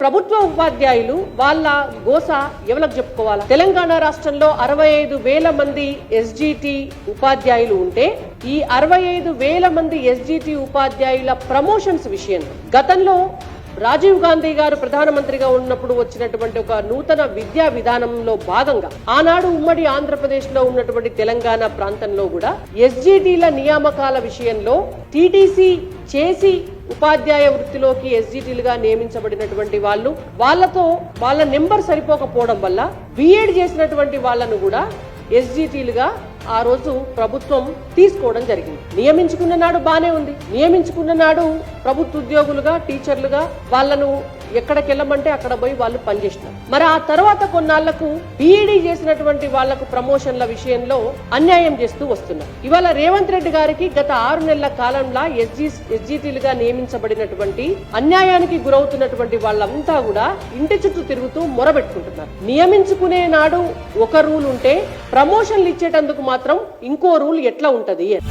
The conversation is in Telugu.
ప్రభుత్వ ఉపాధ్యాయులు వాళ్ళ గోస ఎవరికి చెప్పుకోవాలా? తెలంగాణ రాష్ట్రంలో అరవై ఐదు వేల మంది ఎస్జిటి ఉపాధ్యాయులు ఉంటే ఈ అరవై ఐదు వేల మంది ఎస్జిటి ఉపాధ్యాయుల ప్రమోషన్స్ విషయంలో గతంలో రాజీవ్ గాంధీ గారు ప్రధానమంత్రిగా ఉన్నప్పుడు వచ్చినటువంటి ఒక నూతన విద్యా విధానంలో భాగంగా ఆనాడు ఉమ్మడి ఆంధ్రప్రదేశ్లో ఉన్నటువంటి తెలంగాణ ప్రాంతంలో కూడా ఎస్జిటిల నియామకాల విషయంలో టీటీసీ చేసి ఉపాధ్యాయ వృత్తిలోకి ఎస్జిటీలుగా నియమించబడినటువంటి వాళ్ళు వాళ్ళతో వాళ్ళ నెంబర్ సరిపోకపోవడం వల్ల బిఎడ్ చేసినటువంటి వాళ్ళను కూడా ఎస్జిటీలుగా ఆ రోజు ప్రభుత్వం తీసుకోవడం జరిగింది. నియమించుకున్న నాడు బానే ఉంది. నియమించుకున్న నాడు ప్రభుత్వ ఉద్యోగులుగా టీచర్లుగా వాళ్ళను ఎక్కడికి వెళ్ళమంటే అక్కడ పోయి వాళ్ళు పనిచేసినారు మరి ఆ తర్వాత కొన్నాళ్ళకు బీఈడీ చేసినటువంటి వాళ్ళకు ప్రమోషన్ల విషయంలో అన్యాయం చేస్తూ వస్తున్నారు. ఇవాళ రేవంత్ రెడ్డి గారికి గత ఆరు నెలల కాలంలో ఎస్జీ ఎస్జీటీలుగా నియమించబడినటువంటి అన్యాయానికి గురవుతున్నటువంటి వాళ్ళంతా కూడా ఇంటి చుట్టూ తిరుగుతూ మొరబెట్టుకుంటున్నారు. నియమించుకునే నాడు ఒక రూల్ ఉంటే ప్రమోషన్లు ఇచ్చేటందుకు మాత్రం ఇంకో రూల్ ఎట్లా ఉంటది అని.